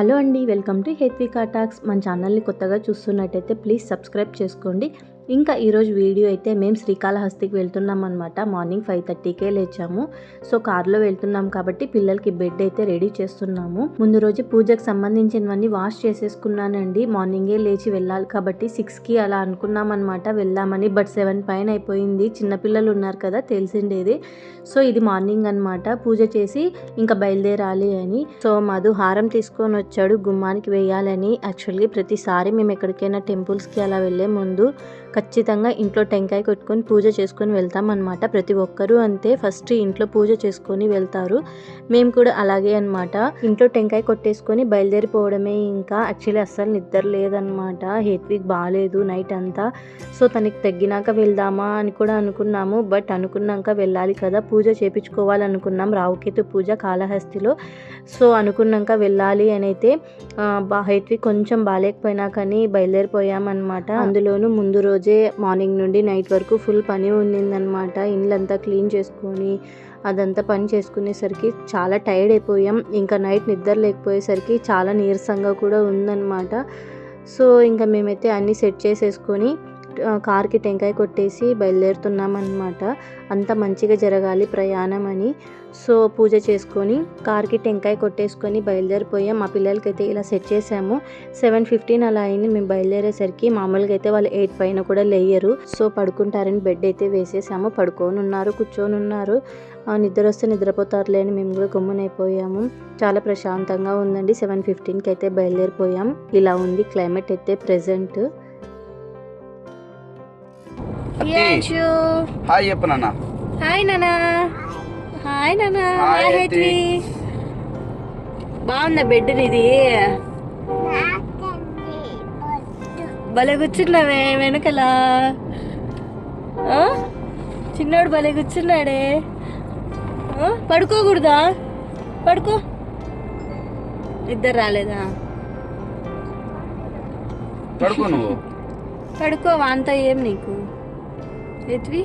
Hello అండి welcome to Hethvika talks మన ఛానల్ని కొత్తగా చూస్తున్నట్టయితే ప్లీజ్ సబ్స్క్రైబ్ చేసుకోండి. ఇంకా ఈరోజు వీడియో అయితే మేము శ్రీకాళహస్తికి వెళ్తున్నాం అనమాట మార్నింగ్ ఫైవ్ థర్టీకే లేచాము. సో కార్లో వెళ్తున్నాం కాబట్టి పిల్లలకి బెడ్ అయితే రెడీ చేస్తున్నాము. ముందు రోజు పూజకు సంబంధించినవన్నీ వాష్ చేసేసుకున్నానండి. మార్నింగే లేచి వెళ్ళాలి కాబట్టి సిక్స్కి అలా అనుకున్నాం అనమాట వెళ్దామని బట్ సెవెన్ పైన అయిపోయింది. చిన్నపిల్లలు ఉన్నారు కదా తెలిసిండేది. సో ఇది మార్నింగ్ అనమాట పూజ చేసి ఇంకా బయలుదేరాలి అని. సో మధు హారం తీసుకొని వచ్చాడు గుమ్మానికి వేయాలని. యాక్చువల్లీ ప్రతిసారి మేము ఎక్కడికైనా టెంపుల్స్కి అలా వెళ్ళే ముందు ఖచ్చితంగా ఇంట్లో టెంకాయ కొట్టుకొని పూజ చేసుకొని వెళ్తాం అనమాట ప్రతి ఒక్కరూ అంతే ఫస్ట్ ఇంట్లో పూజ చేసుకొని వెళ్తారు. మేము కూడా అలాగే అనమాట ఇంట్లో టెంకాయ కొట్టేసుకొని బయలుదేరిపోవడమే ఇంకా యాక్చువల్లీ అస్సలు నిద్ర లేదనమాట హేత్విక్ బాగాలేదు నైట్ అంతా. సో తనకి తగ్గినాక వెళ్దామా అని కూడా అనుకున్నాము. బట్ అనుకున్నాక వెళ్ళాలి కదా. పూజ చేపించుకోవాలనుకున్నాం. రావుకేతు పూజ కాళహస్తిలో. సో అనుకున్నాక వెళ్ళాలి అని అయితే బా హైట్విక్ కొంచెం బాగాలేకపోయినా కానీ బయలుదేరిపోయామన్నమాట. అందులోనూ ముందు రోజే మార్నింగ్ నుండి నైట్ వరకు ఫుల్ పని ఉండిందనమాట ఇల్లంతా క్లీన్ చేసుకొని అదంతా పని చేసుకునేసరికి చాలా టైర్డ్ అయిపోయాం. ఇంకా నైట్ నిద్ర లేకపోయేసరికి చాలా నీరసంగా కూడా ఉందన్నమాట. సో ఇంకా మేమైతే అన్నీ సెట్ చేసేసుకొని కార్కి టెంకాయ కొట్టేసి బయలుదేరుతున్నాం అనమాట అంత మంచిగా జరగాలి ప్రయాణం అని. సో పూజ చేసుకొని కార్కి టెంకాయ కొట్టేసుకొని బయలుదేరిపోయాం. మా పిల్లలకైతే ఇలా సెట్ చేసాము సెవెన్ ఫిఫ్టీన్ అలా అయింది. మేము బయలుదేరేసరికి మామూలుగా అయితే వాళ్ళు ఎయిట్ పైన కూడా లేయరు. సో పడుకుంటారని బెడ్ అయితే వేసేసాము. పడుకొని ఉన్నారు కూర్చొని ఉన్నారు. ఆ, నిద్ర వస్తే నిద్రపోతారులే అని మేము కూడా గమ్మునైపోయాము. చాలా ప్రశాంతంగా ఉందండి. సెవెన్ ఫిఫ్టీన్కి అయితే బయలుదేరిపోయాం. ఇలా ఉంది క్లైమేట్ అయితే ప్రెసెంట్ అత్తి, హాయ్ చెప్పు నాన్న. హాయ్ నానా హాయ్ నానా హాయ్ హేత్వి. బాగుందా బెడ్ ఇది భలే కూర్చున్నావే వెనకలా? చిన్నోడు భలే కూర్చున్నాడే? పడుకోకూడదా? పడుకో. ఇద్దరు రాలేదా? పడుకో నువ్వు. పడుకో వాంత ఏం నీకు? ఎత్వి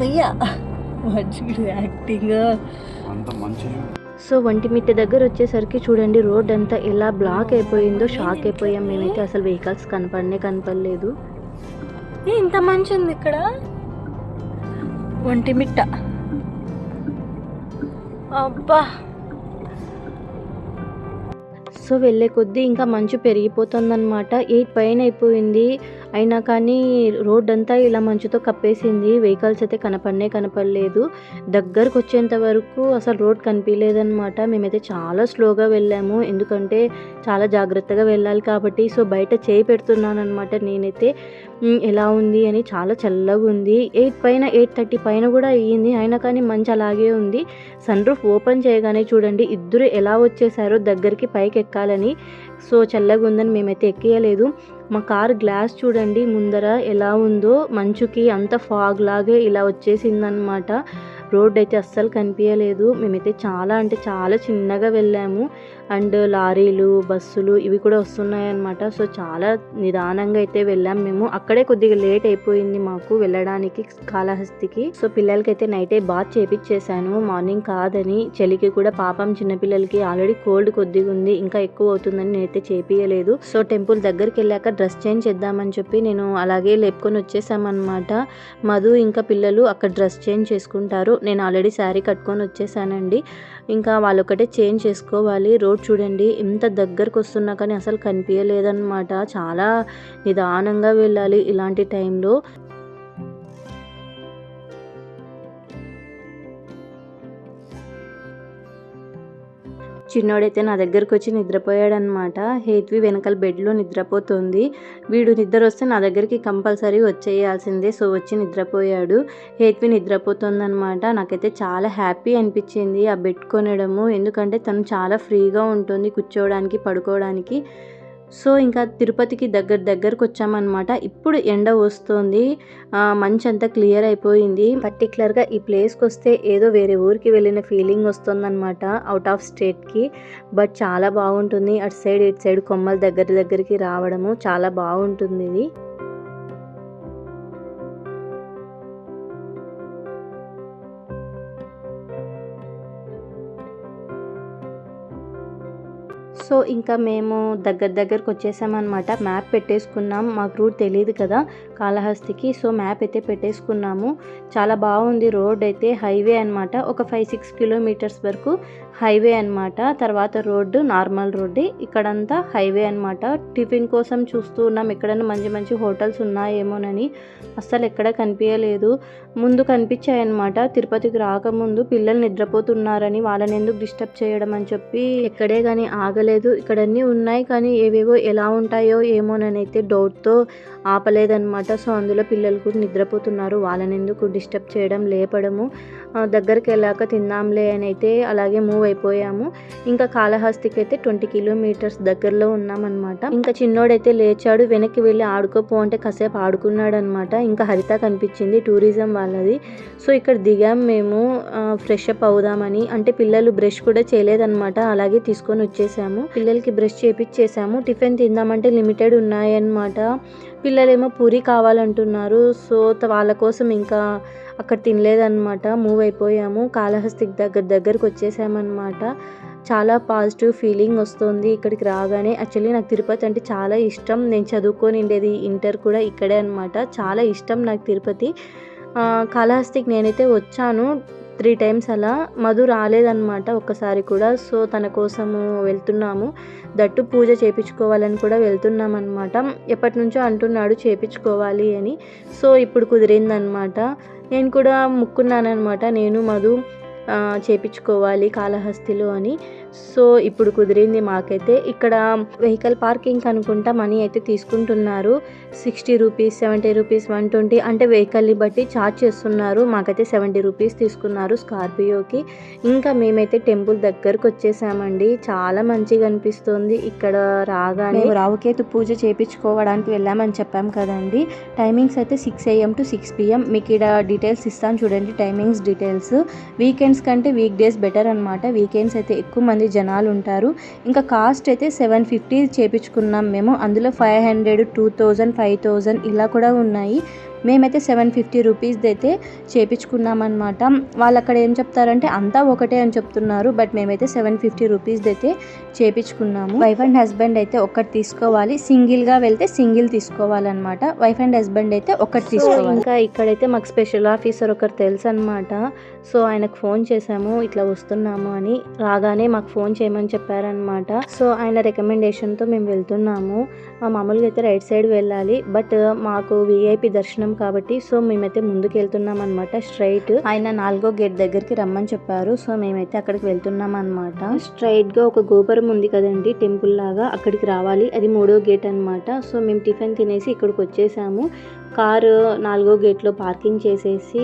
అయ్యా మంచిగా యాక్టింగ్ అంత మంచి సో ఒంటిమిట్ట దగ్గర వచ్చేసరికి చూడండి రోడ్ అంతా ఎలా బ్లాక్ అయిపోయిందో షాక్ అయిపోయాం మేమైతే. అసలు వెహికల్స్ కనపడనే కనపడలేదు. ఏ, ఇంత మంచి ఉంది ఇక్కడ ఒంటిమిట్ట అబ్బా. సో వెళ్ళే కొద్దీ ఇంకా మంచు పెరిగిపోతుందన్నమాట. ఎయిట్ పైన అయిపోయింది. అయినా కానీ రోడ్ అంతా ఇలా మంచుతో కప్పేసింది. వెహికల్స్ అయితే కనపడనే కనపడలేదు. దగ్గరకు వచ్చేంత వరకు అసలు రోడ్ కనిపించలేదన్నమాట మేమైతే చాలా స్లోగా వెళ్ళాము. ఎందుకంటే చాలా జాగ్రత్తగా వెళ్ళాలి కాబట్టి. సో బయట చేయి పెడుతున్నాను అనమాట నేనైతే. ఎలా ఉంది? అని చాలా చల్లగా ఉంది. ఎయిట్ పైన ఎయిట్ థర్టీ పైన కూడా అయ్యింది. అయినా కానీ మంచి అలాగే ఉంది. సన్ రూఫ్ ఓపెన్ చేయగానే చూడండి ఇద్దరు ఎలా వచ్చేసారో దగ్గరికి పైకి ఎక్కాలని. సో చల్లగా ఉందని మేమైతే ఎక్కేయలేదు. మా కార్ గ్లాస్ చూడండి ముందర ఎలా ఉందో. మంచుకి అంత ఫాగ్ లాగే ఇలా వచ్చేసిందనమాట రోడ్ అయితే అస్సలు కనిపించలేదు మేమైతే చాలా అంటే చాలా చిన్నగా వెళ్ళాము. అండ్ లారీలు బస్సులు ఇవి కూడా వస్తున్నాయన్నమాట. సో చాలా నిదానంగా అయితే వెళ్ళాం మేము. అక్కడే కొద్దిగా లేట్ అయిపోయింది మాకు వెళ్ళడానికి కాళహస్తికి. సో పిల్లలకైతే నైటే బాత్ చేపించేశాను మార్నింగ్ కాదని చలికి కూడా పాపం చిన్నపిల్లలకి ఆల్రెడీ కోల్డ్ కొద్దిగా ఉంది. ఇంకా ఎక్కువ అవుతుందని నేనైతే చేపియలేదు సో టెంపుల్ దగ్గరికి వెళ్ళాక డ్రెస్ చేంజ్ చేద్దామని చెప్పి నేను అలాగే లేపుకొని వచ్చేసామన్నమాట. మధు ఇంకా పిల్లలు అక్కడ డ్రెస్ చేంజ్ చేసుకుంటారు. నేను ఆల్రెడీ శారీ కట్టుకొని వచ్చేసానండి. ఇంకా వాళ్ళొకటే చేంజ్ చేసుకోవాలి. రోడ్ చూడండి ఇంత దగ్గరకు వస్తున్నా కానీ అసలు కనిపించలేదన్నమాట. చాలా నిదానంగా వెళ్ళాలి ఇలాంటి టైంలో చిన్నోడైతే నా దగ్గరకు వచ్చి నిద్రపోయాడనమాట. హేత్వి వెనకాల బెడ్లో నిద్రపోతుంది. వీడు నిద్ర వస్తే నా దగ్గరికి కంపల్సరీ వచ్చేయాల్సిందే. సో వచ్చి నిద్రపోయాడు. హేత్వి నిద్రపోతుందనమాట. నాకైతే చాలా హ్యాపీ అనిపించింది ఆ బెడ్ కొనడము. ఎందుకంటే తను చాలా ఫ్రీగా ఉంటుంది కూర్చోవడానికి పడుకోవడానికి. సో ఇంకా తిరుపతికి దగ్గర దగ్గరకు వచ్చామన్నమాట ఇప్పుడు ఎండ వస్తుంది. మంచి అంతా క్లియర్ అయిపోయింది. పర్టికులర్గా ఈ ప్లేస్కి వస్తే ఏదో వేరే ఊరికి వెళ్ళిన ఫీలింగ్ వస్తుందన్నమాట అవుట్ ఆఫ్ స్టేట్కి. బట్ చాలా బాగుంటుంది. అటు సైడ్ ఇటు సైడ్ కొమ్మల దగ్గర దగ్గరికి రావడము చాలా బాగుంటుంది ఇది. సో ఇంకా మేము దగ్గర దగ్గరకు వచ్చేసామన్నమాట. మ్యాప్ పెట్టేసుకున్నాం. మాకు రూట్ తెలియదు కదా కాళహస్తికి. సో మ్యాప్ అయితే పెట్టేసుకున్నాము. చాలా బాగుంది రోడ్ అయితే. హైవే అన్నమాట. ఒక ఫైవ్ సిక్స్ కిలోమీటర్స్ వరకు హైవే అన్నమాట. తర్వాత రోడ్డు నార్మల్ రోడ్డు. ఇక్కడంతా హైవే అన్నమాట. టిఫిన్ కోసం చూస్తూ ఉన్నాం. ఎక్కడైనా మంచి మంచి హోటల్స్ ఉన్నాయేమోనని అస్సలు ఎక్కడ కనిపించలేదు ముందు కనిపించాయన్నమాట తిరుపతికి రాకముందు పిల్లలు నిద్రపోతున్నారని వాళ్ళని ఎందుకు డిస్టర్బ్ చేయడం అని చెప్పి ఎక్కడే కానీ ఆగలేదు. ఇక్కడ అన్నీ ఉన్నాయి కానీ ఏవేవో ఎలా ఉంటాయో ఏమోనైతే డౌట్తో ఆపలేదనమాట సో అందులో పిల్లలు కూడా నిద్రపోతున్నారు. వాళ్ళని ఎందుకు డిస్టర్బ్ చేయడం లేపడము? దగ్గరికి వెళ్ళాక తిందాంలే అని అయితే అలాగే మూవ్ అయిపోయాము. ఇంకా కాళహస్తికి అయితే ట్వంటీ కిలోమీటర్స్ దగ్గరలో ఉన్నామన్నమాట. ఇంకా చిన్నోడైతే లేచాడు. వెనక్కి వెళ్ళి ఆడుకోపో అంటే కాసేపు ఆడుకున్నాడు అనమాట ఇంకా హరిత కనిపించింది టూరిజం వాళ్ళది. సో ఇక్కడ దిగాం మేము ఫ్రెష్ అప్ అవుదామని. అంటే పిల్లలు బ్రష్ కూడా చేయలేదన్నమాట. అలాగే తీసుకొని వచ్చేసాము. పిల్లలకి బ్రష్ చేపించేసాము టిఫిన్ తిందామంటే లిమిటెడ్ ఉన్నాయన్నమాట. పిల్లలేమో పూరి కావాలంటున్నారు. సో వాళ్ళ కోసం ఇంకా అక్కడ తినలేదన్నమాట. మూవ్ అయిపోయాము. కాళహస్తికి దగ్గర దగ్గరకు వచ్చేసామన్నమాట. చాలా పాజిటివ్ ఫీలింగ్ వస్తుంది ఇక్కడికి రాగానే. యాక్చువల్లీ నాకు తిరుపతి అంటే చాలా ఇష్టం. నేను చదువుకొని ఉండేది ఇంటర్ కూడా ఇక్కడే అనమాట చాలా ఇష్టం నాకు తిరుపతి. కాళహస్తికి నేనైతే వచ్చాను. త్రీ టైమ్స్ అలా మధు రాలేదన్నమాట ఒక్కసారి కూడా. సో తన కోసము వెళ్తున్నాము. దట్టు పూజ చేపించుకోవాలని కూడా వెళ్తున్నాం అనమాట ఎప్పటి నుంచో అంటున్నాడు చేపించుకోవాలి అని. సో ఇప్పుడు కుదిరిందనమాట నేను కూడా ముక్కున్నానమాట నేను మధు చేపించుకోవాలి కాళహస్తిలో అని. సో ఇప్పుడు కుదిరింది మాకైతే ఇక్కడ వెహికల్ పార్కింగ్ అనుకుంటా మనీ అయితే తీసుకుంటున్నారు. Sixty rupees seventy rupees one twenty అంటే వెహికల్ని బట్టి ఛార్జ్ చేస్తున్నారు. మాకైతే సెవెంటీ రూపీస్ తీసుకున్నారు స్కార్పియోకి. ఇంకా మేమైతే టెంపుల్ దగ్గరకు వచ్చేసామండి. చాలా మంచిగా అనిపిస్తుంది ఇక్కడ రాగానే. రావుకేతు పూజ చేయించుకోవడానికి వెళ్ళామని చెప్పాం కదండి. టైమింగ్స్ అయితే six AM to six PM. మీకు ఇక్కడ డీటెయిల్స్ ఇస్తాను చూడండి టైమింగ్స్ డీటెయిల్స్. వీకెండ్స్ కంటే వీక్ డేస్ బెటర్ అనమాట వీకెండ్స్ అయితే ఎక్కువ మంది జనాలు ఉంటారు. ఇంకా కాస్ట్ అయితే సెవెన్ ఫిఫ్టీ చేపించుకున్నాం మేము. అందులో five hundred two thousand five thousand ఇలా కూడా ఉన్నాయి. మేమైతే సెవెన్ ఫిఫ్టీ రూపీస్ది అయితే చేపించుకున్నాం అనమాట వాళ్ళు అక్కడ ఏం చెప్తారంటే అంతా ఒకటే అని చెప్తున్నారు బట్ మేమైతే సెవెన్ ఫిఫ్టీ రూపీస్ది అయితే చేపించుకున్నాము. వైఫ్ అండ్ హస్బెండ్ అయితే ఒకటి తీసుకోవాలి. సింగిల్గా వెళ్తే సింగిల్ తీసుకోవాలన్నమాట. వైఫ్ అండ్ హస్బెండ్ అయితే ఒకటి తీసుకోవాలి. ఇంకా ఇక్కడైతే మాకు స్పెషల్ ఆఫీసర్ ఒకరు తెలుసు అనమాట సో ఆయనకు ఫోన్ చేసాము ఇట్లా వస్తున్నాము అని. రాగానే మాకు ఫోన్ చేయమని చెప్పారనమాట సో ఆయన రికమెండేషన్తో మేము వెళ్తున్నాము. మామూలుగా అయితే రైట్ సైడ్ వెళ్ళాలి. బట్ మాకు విఐపి దర్శనం కాబట్టి సో మేమైతే ముందుకు వెళ్తున్నాం అనమాట స్ట్రైట్ ఆయన నాలుగో గేట్ దగ్గరికి రమ్మని చెప్పారు. సో మేమైతే అక్కడికి వెళ్తున్నాం అనమాట స్ట్రైట్గా ఒక గోపురం ఉంది కదండి టెంపుల్ లాగా అక్కడికి రావాలి. అది మూడో గేట్ అన్నమాట. సో మేము టిఫిన్ తినేసి ఇక్కడికి వచ్చేసాము. కారు నాలుగో గేట్లో పార్కింగ్ చేసేసి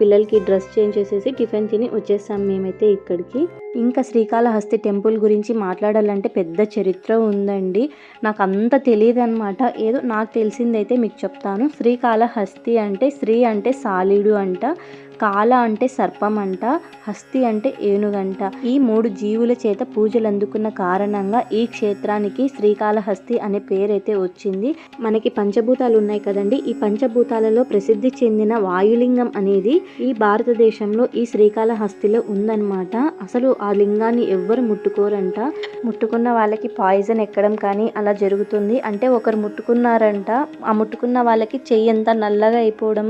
పిల్లలకి డ్రెస్ చేంజ్ చేసేసి టిఫిన్ తిని వచ్చేసాం మేమైతే ఇక్కడికి. ఇంకా శ్రీకాళహస్తి టెంపుల్ గురించి మాట్లాడాలంటే పెద్ద చరిత్ర ఉందండి. నాకు అంత తెలియదు అనమాట ఏదో నాకు తెలిసిందైతే మీకు చెప్తాను. శ్రీకాళహస్తి అంటే శ్రీ అంటే సాలీడు అంట. కాల అంటే సర్పం అంట హస్తి అంటే ఏనుగంట. ఈ మూడు జీవుల చేత పూజలు అందుకున్న కారణంగా ఈ క్షేత్రానికి శ్రీకాళహస్తి అనే పేరైతే వచ్చింది. మనకి పంచభూతాలు ఉన్నాయి కదండి. ఈ పంచభూతాలలో ప్రసిద్ధి చెందిన వాయులింగం అనేది ఈ భారతదేశంలో ఈ శ్రీకాళహస్తిలో ఉందన్నమాట. అసలు ఆ లింగాన్ని ఎవ్వరు ముట్టుకోరంట. ముట్టుకున్న వాళ్ళకి పాయిజన్ ఎక్కడం కానీ అలా జరుగుతుంది. అంటే ఒకరు ముట్టుకున్నారంట. ఆ ముట్టుకున్న వాళ్ళకి చెయ్యి అంతా నల్లగా అయిపోవడం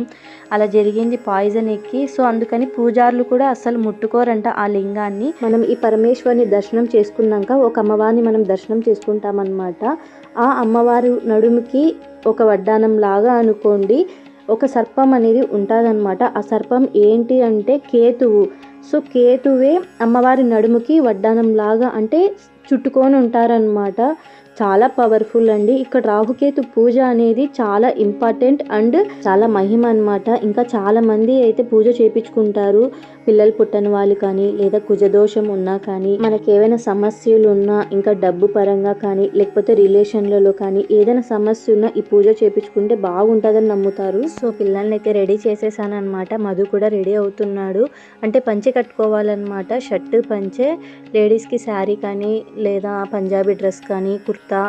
అలా జరిగింది. పాయిజన్ ఎక్కి సో అందుకని పూజారులు కూడా అసలు ముట్టుకోరంట ఆ లింగాన్ని. మనం ఈ పరమేశ్వరిని దర్శనం చేసుకున్నాక ఒక అమ్మవారిని మనం దర్శనం చేసుకుంటామన్నమాట. ఆ అమ్మవారి నడుముకి ఒక వడ్డానం లాగా అనుకోండి ఒక సర్పం అనేది ఉంటుందన్నమాట. ఆ సర్పం ఏంటి అంటే కేతువు. సో కేతువే అమ్మవారి నడుముకి వడ్డానం లాగా అంటే చుట్టుకొని ఉంటారనమాట చాలా పవర్ఫుల్ అండి. ఇక్కడ రాహుకేతు పూజ అనేది చాలా ఇంపార్టెంట్ అండ్ చాలా మహిమ అన్నమాట. ఇంకా చాలా మంది అయితే పూజ చేపించుకుంటారు. పిల్లలు పుట్టని వాళ్ళు కానీ లేదా కుజదోషం ఉన్నా కానీ మనకి ఏవైనా సమస్యలు ఉన్నా ఇంకా డబ్బు పరంగా కానీ లేకపోతే రిలేషన్లలో కానీ ఏదైనా సమస్య ఉన్నా ఈ పూజ చేపించుకుంటే బాగుంటుందని నమ్ముతారు. సో పిల్లల్ని అయితే రెడీ చేసేసాను అనమాట మధు కూడా రెడీ అవుతున్నాడు. అంటే పంచె కట్టుకోవాలన్నమాట. షర్ట్ పంచె లేడీస్కి శారీ కానీ లేదా పంజాబీ డ్రెస్ కానీ కుర్తా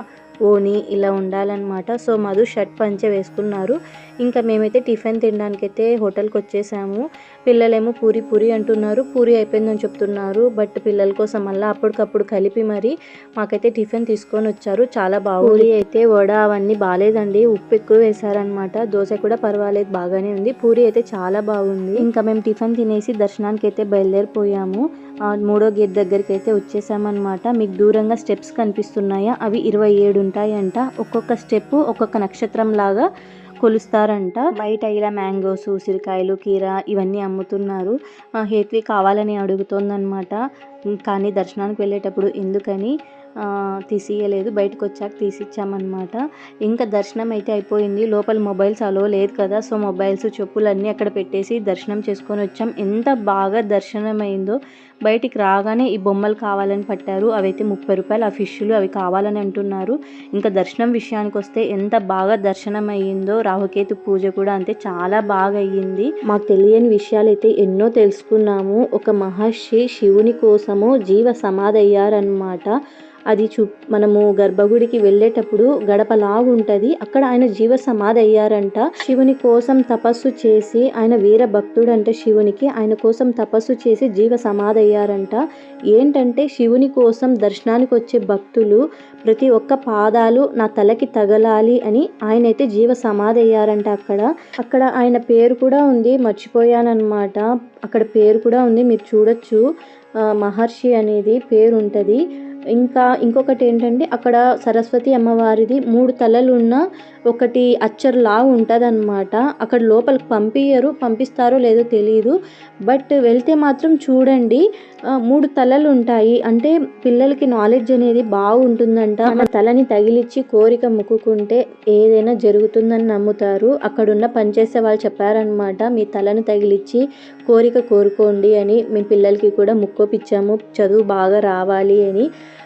ఓని ఇలా ఉండాలన్నమాట. సో మధు షర్ట్ పంచె వేసుకున్నారు. ఇంకా మేమైతే టిఫిన్ తినడానికైతే హోటల్కి వచ్చేసాము. పిల్లలేమో పూరి పూరి అంటున్నారు. పూరి అయిపోయిందని చెప్తున్నారు. బట్ పిల్లల కోసం మళ్ళీ అప్పటికప్పుడు కలిపి మరి మాకైతే టిఫిన్ తీసుకొని వచ్చారు. చాలా బాగుంది. పూరి అయితే వడ అవన్నీ బాగాలేదండి. ఉప్పు ఎక్కువ వేశారనమాట దోశ కూడా పర్వాలేదు బాగానే ఉంది. పూరి అయితే చాలా బాగుంది. ఇంకా మేము టిఫిన్ తినేసి దర్శనానికి అయితే బయలుదేరిపోయాము మూడో గేట్ దగ్గరికి అయితే వచ్చేసామన్నమాట. మీకు దూరంగా స్టెప్స్ కనిపిస్తున్నాయా? అవి ఇరవై ఏడు ఉంటాయంట. ఒక్కొక్క స్టెప్ ఒక్కొక్క నక్షత్రం లాగా కొలుస్తారంట. బయట ఇలా మ్యాంగోస్ ఉసిరికాయలు కీర ఇవన్నీ అమ్ముతున్నారు. హేత్వి కావాలని అడుగుతోందనమాట కానీ దర్శనానికి వెళ్ళేటప్పుడు ఎందుకని తీసియలేదు. బయటకు వచ్చాక తీసిచ్చామన్నమాట. ఇంకా దర్శనం అయితే అయిపోయింది. లోపల మొబైల్స్ అలో లేదు కదా. సో మొబైల్స్ చెప్పులు అన్నీ అక్కడ పెట్టేసి దర్శనం చేసుకొని వచ్చాం. ఎంత బాగా దర్శనం అయిందో బయటికి రాగానే ఈ బొమ్మలు కావాలని పట్టారు. అవైతే ముప్పై రూపాయలు ఆ ఫిష్లు అవి కావాలని అంటున్నారు. ఇంకా దర్శనం విషయానికి వస్తే ఎంత బాగా దర్శనం అయ్యిందో రాహుకేతు పూజ కూడా అంతే చాలా బాగా అయ్యింది మాకు తెలియని విషయాలు అయితే ఎన్నో తెలుసుకున్నాము. ఒక మహర్షి శివుని కోసము జీవ సమాధి అయ్యారనమాట అది చూ మనము గర్భగుడికి వెళ్ళేటప్పుడు గడపలాగా ఉంటుంది అక్కడ ఆయన జీవ సమాధి అయ్యారంట శివుని కోసం తపస్సు చేసి ఆయన వీర భక్తుడు శివునికి. ఆయన కోసం తపస్సు చేసి జీవ సమాధి అయ్యారంట. ఏంటంటే శివుని కోసం దర్శనానికి వచ్చే భక్తులు ప్రతి ఒక్క పాదాలు నా తలకి తగలాలి అని ఆయన అయితే జీవ సమాధి అయ్యారంట అక్కడ. అక్కడ ఆయన పేరు కూడా ఉంది మర్చిపోయానమాట అక్కడ పేరు కూడా ఉంది మీరు చూడొచ్చు. మహర్షి అనేది పేరు ఉంటుంది ఇంకా ఇంకొకటి ఏంటంటే అక్కడ సరస్వతి అమ్మవారిది మూడు తలలు ఉన్న ఒకటి అచ్చర్లా ఉంటుంది అనమాట అక్కడ లోపలికి పంపించరు పంపిస్తారో లేదో తెలియదు బట్ వెళ్తే మాత్రం చూడండి మూడు తలలు ఉంటాయి అంటే పిల్లలకి నాలెడ్జ్ అనేది బాగుంటుందంట. మన తలని తగిలిచ్చి కోరిక మొక్కుకుంటే ఏదైనా జరుగుతుందని నమ్ముతారు. అక్కడున్న పనిచేసే వాళ్ళు చెప్పారనమాట మీ తలని తగిలిచ్చి కోరిక కోరుకోండి అని. మీ పిల్లలకి కూడా ముక్కోపిచ్చాము చదువు బాగా రావాలి అని.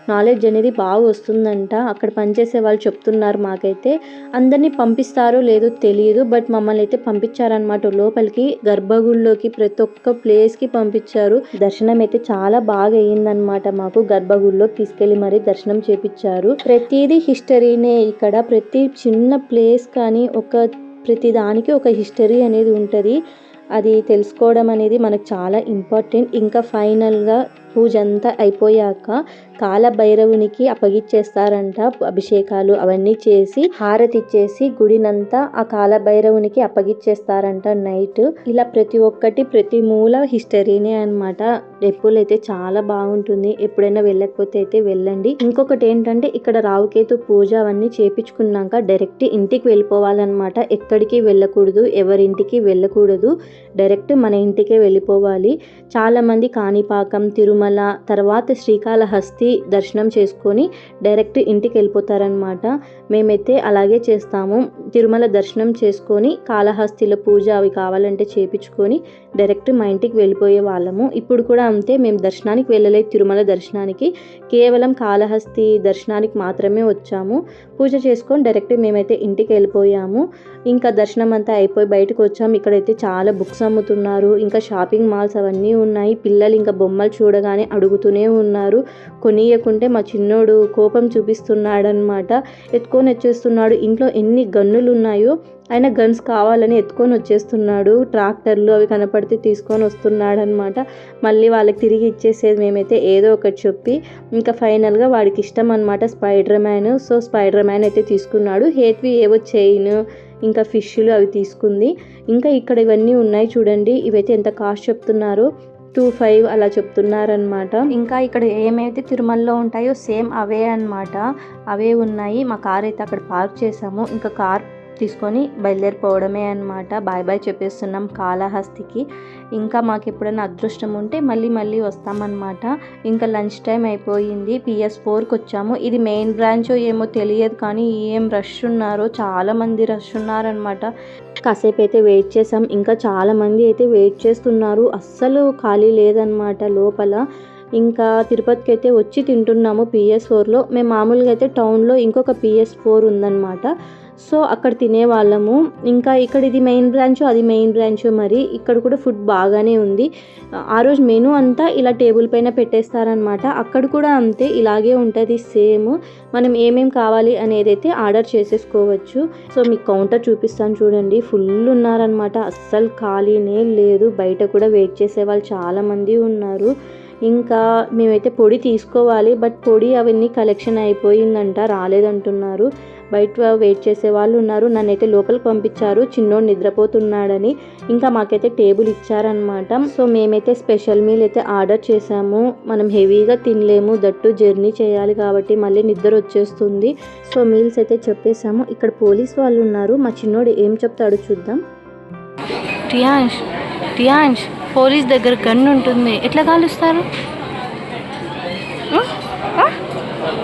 నాలెడ్జ్ అనేది బాగా వస్తుందంట. అక్కడ పనిచేసే వాళ్ళు చెప్తున్నారు మాకైతే. అందరినీ పంపిస్తారో లేదో తెలియదు బట్ మమ్మల్ని అయితే పంపించారనమాట లోపలికి గర్భగుడిలోకి ప్రతి ఒక్క ప్లేస్కి పంపించారు. దర్శనం అయితే చాలా బాగా అయ్యిందనమాట మాకు. గర్భగుడిలోకి తీసుకెళ్ళి మరి దర్శనం చేపించారు. ప్రతిదీ హిస్టరీనే ఇక్కడ. ప్రతి చిన్న ప్లేస్ కానీ ఒక ప్రతి దానికి ఒక హిస్టరీ అనేది ఉంటుంది. అది తెలుసుకోవడం అనేది మనకు చాలా ఇంపార్టెంట్ ఇంకా ఫైనల్గా పూజ అంతా అయిపోయాక కాలభైరవునికి అప్పగిచ్చేస్తారంట అభిషేకాలు అవన్నీ చేసి హారతి ఇచ్చేసి గుడినంతా ఆ కాలభైరవునికి అప్పగిచ్చేస్తారంట నైట్. ఇలా ప్రతి ఒక్కటి ప్రతి మూల హిస్టరీనే అనమాట టెంపుల్ అయితే చాలా బాగుంటుంది ఎప్పుడైనా వెళ్ళకపోతే అయితే వెళ్ళండి. ఇంకొకటి ఏంటంటే ఇక్కడ రావుకేతు పూజ అవన్నీ చేపించుకున్నాక డైరెక్ట్ ఇంటికి వెళ్ళిపోవాలన్నమాట. ఎక్కడికి వెళ్ళకూడదు ఎవరింటికి వెళ్ళకూడదు. డైరెక్ట్ మన ఇంటికే వెళ్ళిపోవాలి. చాలామంది కాణిపాకం తిరుమల తర్వాత శ్రీకాళహస్తి దర్శనం చేసుకొని డైరెక్ట్ ఇంటికి వెళ్ళిపోతారనమాట మేమైతే అలాగే చేస్తాము. తిరుమల దర్శనం చేసుకొని కాళహస్తిలో పూజ అవి కావాలంటే చేపించుకొని డైరెక్ట్ మా ఇంటికి వెళ్ళిపోయే వాళ్ళము. ఇప్పుడు కూడా అంతే మేము దర్శనానికి వెళ్ళలేదు. తిరుమల దర్శనానికి కేవలం కాళహస్తి దర్శనానికి మాత్రమే వచ్చాము. పూజ చేసుకొని డైరెక్ట్ మేమైతే ఇంటికి వెళ్ళిపోయాము. ఇంకా దర్శనం అంతా అయిపోయి బయటకు వచ్చాము ఇక్కడైతే చాలా బుక్స్ అమ్ముతున్నారు. ఇంకా షాపింగ్ మాల్స్ అవన్నీ ఉన్నాయి. పిల్లలు ఇంకా బొమ్మలు చూడగానే అడుగుతూనే ఉన్నారు. కొనియకుంటే మా చిన్నోడు కోపం చూపిస్తున్నాడనమాట ఎత్తుకొని వచ్చేస్తున్నాడు. ఇంట్లో ఎన్ని గన్నులు ఉన్నాయో ఆయన గన్స్ కావాలని ఎత్తుకొని వచ్చేస్తున్నాడు. ట్రాక్టర్లు అవి కనపడితే తీసుకొని వస్తున్నాడు అనమాట మళ్ళీ వాళ్ళకి తిరిగి ఇచ్చేసేది మేమైతే ఏదో ఒకటి చెప్పి ఇంకా ఫైనల్గా వాడికి ఇష్టం అనమాట spider man so spider man అయితే తీసుకున్నాడు. హేట్వి ఏవో చైన్ ఇంకా ఫిష్లు అవి తీసుకుంది. ఇంకా ఇక్కడ ఇవన్నీ ఉన్నాయి చూడండి. ఇవైతే ఎంత కాస్ట్ చెప్తున్నారు? టూ ఫైవ్ అలా చెప్తున్నారనమాట ఇంకా ఇక్కడ ఏమైతే తిరుమలలో ఉంటాయో సేమ్ అవే అన్నమాట. అవే ఉన్నాయి. మా కార్ అయితే అక్కడ పార్క్ చేసాము. ఇంకా కార్ తీసుకొని బయలుదేరిపోవడమే అనమాట బాయ్ బాయ్ చెప్పేస్తున్నాం కాళహస్తికి. ఇంకా మాకు ఎప్పుడైనా అదృష్టం ఉంటే మళ్ళీ మళ్ళీ వస్తామన్నమాట. ఇంకా లంచ్ టైం అయిపోయింది. పిఎస్ ఫోర్కి వచ్చాము ఇది మెయిన్ బ్రాంచ్ ఏమో తెలియదు కానీ ఏం రష్ ఉన్నారో చాలామంది రష్ ఉన్నారనమాట కాసేపు అయితే వెయిట్ చేసాం ఇంకా చాలామంది అయితే వెయిట్ చేస్తున్నారు. అస్సలు ఖాళీ లేదనమాట లోపల. ఇంకా తిరుపతికి అయితే వచ్చి తింటున్నాము పిఎస్ ఫోర్లో. మేము మామూలుగా అయితే టౌన్లో ఇంకొక పిఎస్ ఫోర్ ఉందన్నమాట. సో అక్కడ తినేవాళ్ళము. ఇంకా ఇక్కడ ఇది మెయిన్ బ్రాంచ్ అది మెయిన్ బ్రాంచ్ మరి. ఇక్కడ కూడా ఫుడ్ బాగానే ఉంది. ఆ రోజు మెనూ అంతా ఇలా టేబుల్ పైన పెట్టేస్తారనమాట అక్కడ కూడా అంతే ఇలాగే ఉంటుంది సేమ్ మనం ఏమేం కావాలి అనేది అయితే ఆర్డర్ చేసేసుకోవచ్చు. సో మీకు కౌంటర్ చూపిస్తాను చూడండి. ఫుల్ ఉన్నారనమాట అస్సలు ఖాళీనే లేదు. బయట కూడా వెయిట్ చేసే వాళ్ళు చాలామంది ఉన్నారు. ఇంకా మేమైతే పొడి తీసుకోవాలి. బట్ పొడి అవన్నీ కలెక్షన్ అయిపోయిందంట రాలేదంటున్నారు. బయట వెయిట్ చేసే వాళ్ళు ఉన్నారు. నన్నైతే లోపలికి పంపించారు. చిన్నోడు నిద్రపోతున్నాడని ఇంకా మాకైతే టేబుల్ ఇచ్చారనమాట సో మేమైతే స్పెషల్ మీల్ అయితే ఆర్డర్ చేసాము. మనం హెవీగా తినలేము. దట్టు జర్నీ చేయాలి కాబట్టి మళ్ళీ నిద్ర వచ్చేస్తుంది. సో మీల్స్ అయితే చెప్పేసాము ఇక్కడ పోలీస్ వాళ్ళు ఉన్నారు. మా చిన్నోడు ఏం చెప్తాడు చూద్దాం. టియాంష్ రియాంష్ పోలీస్ దగ్గర గన్ను ఉంటుంది. ఎట్లా కాలుస్తారు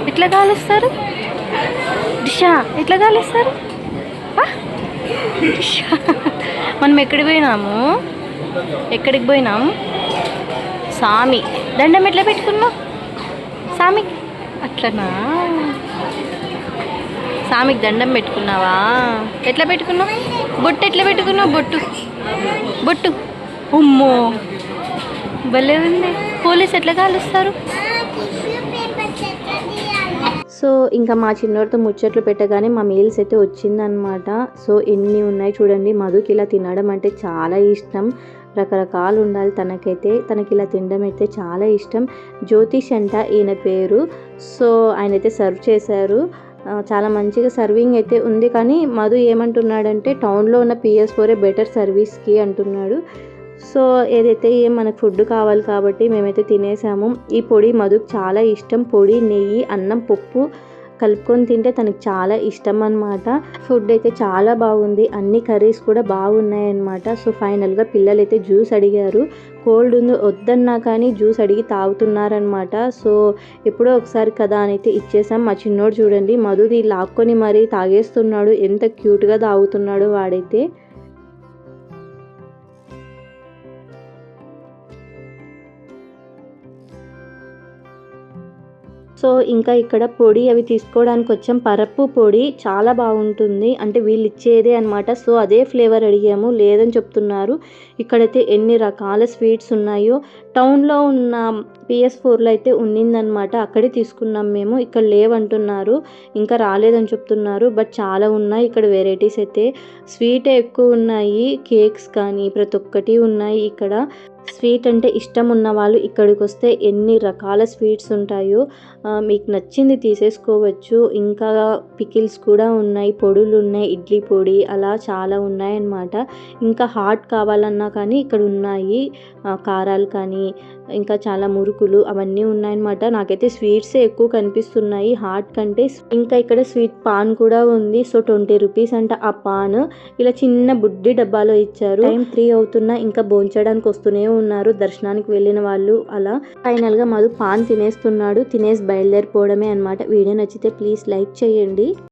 ఎట్లా కాలుస్తారు షా ఎట్లా కాలేస్తారు మనం ఎక్కడికి పోయినాము? ఎక్కడికి పోయినాం? సామి. దండం ఎట్లా పెట్టుకున్నాం సామి. అట్లనా? సామికి దండం పెట్టుకున్నావా? ఎట్లా పెట్టుకున్నావు? బొట్టు ఎట్లా పెట్టుకున్నావు? బొట్టు. బొట్టు. ఉమ్మో. భలే ఉంది. పోలీస్ ఎట్లా కాలుస్తారు? సో ఇంకా మా చిన్నోడితో ముచ్చట్లు పెట్టగానే మా మీల్స్ అయితే వచ్చిందనమాట సో ఎన్ని ఉన్నాయి చూడండి. మధుకి ఇలా తినడం అంటే చాలా ఇష్టం. రకరకాలు ఉండాలి తనకైతే. తనకి ఇలా తినడం అయితే చాలా ఇష్టం. జ్యోతిష్ అంట ఈయన పేరు. సో ఆయన అయితే సర్వ్ చేశారు చాలా మంచిగా సర్వింగ్ అయితే ఉంది. కానీ మధు ఏమంటున్నాడంటే టౌన్లో ఉన్న పిఎస్ ఫోరే బెటర్ సర్వీస్కి అంటున్నాడు. సో ఏదైతే ఏం మనకు ఫుడ్ కావాలి కాబట్టి మేమైతే తినేసాము. ఈ పొడి మధుకు చాలా ఇష్టం. పొడి నెయ్యి అన్నం పప్పు కలుపుకొని తింటే తనకు చాలా ఇష్టం అనమాట ఫుడ్ అయితే చాలా బాగుంది. అన్ని కర్రీస్ కూడా బాగున్నాయన్నమాట. సో ఫైనల్గా పిల్లలు అయితే జ్యూస్ అడిగారు. కోల్డ్ ఉంది వద్దన్నా కానీ జ్యూస్ అడిగి తాగుతున్నారనమాట సో ఎప్పుడో ఒకసారి కదా అని అయితే ఇచ్చేసాం. మా చిన్నోడు చూడండి మధుది లాక్కొని మరీ తాగేస్తున్నాడు. ఎంత క్యూట్గా తాగుతున్నాడు వాడైతే. సో ఇంకా ఇక్కడ పొడి అవి తీసుకోవడానికి వచ్చాం. పరపు పొడి చాలా బాగుంటుంది. అంటే వీళ్ళు ఇచ్చేదే అనమాట సో అదే ఫ్లేవర్ అడిగాము. లేదని చెప్తున్నారు. ఇక్కడైతే ఎన్ని రకాల స్వీట్స్ ఉన్నాయో. టౌన్లో ఉన్న పిఎస్ ఫోర్లో అయితే ఉన్నిందనమాట అక్కడే తీసుకున్నాం మేము. ఇక్కడ లేవంటున్నారు. ఇంకా రాలేదని చెప్తున్నారు. బట్ చాలా ఉన్నాయి ఇక్కడ వెరైటీస్ అయితే. స్వీట్ ఎక్కువ ఉన్నాయి. కేక్స్ కానీ ప్రతి ఒక్కటి ఉన్నాయి ఇక్కడ. స్వీట్ అంటే ఇష్టం ఉన్న వాళ్ళు ఇక్కడికి వస్తే ఎన్ని రకాల స్వీట్స్ ఉంటాయో మీకు నచ్చింది తీసేసుకోవచ్చు. ఇంకా పికిల్స్ కూడా ఉన్నాయి పొడులు ఉన్నాయి ఇడ్లీ పొడి అలా చాలా ఉన్నాయన్నమాట. ఇంకా హాట్ కావాలన్నా కానీ ఇక్కడ ఉన్నాయి కారాలు కానీ ఇంకా చాలా మురుకులు అవన్నీ ఉన్నాయన్నమాట. నాకైతే స్వీట్సే ఎక్కువ కనిపిస్తున్నాయి హాట్ కంటే ఇంకా ఇక్కడ స్వీట్ పాన్ కూడా ఉంది. సో ట్వంటీ రూపీస్ అంట ఆ పాన్. ఇలా చిన్న బుడ్డి డబ్బాలో ఇచ్చారు. టైం త్రీ అవుతున్నా ఇంకా భోంచడానికి వస్తూనే ఉన్నారు. దర్శనానికి వెళ్ళిన వాళ్ళు అలా ఫైనల్గా మధు పాన్ తినేస్తున్నాడు. తినేసి బయలుదేరిపోవడమే అన్నమాట. వీడియో నచ్చితే ప్లీజ్ లైక్ చేయండి.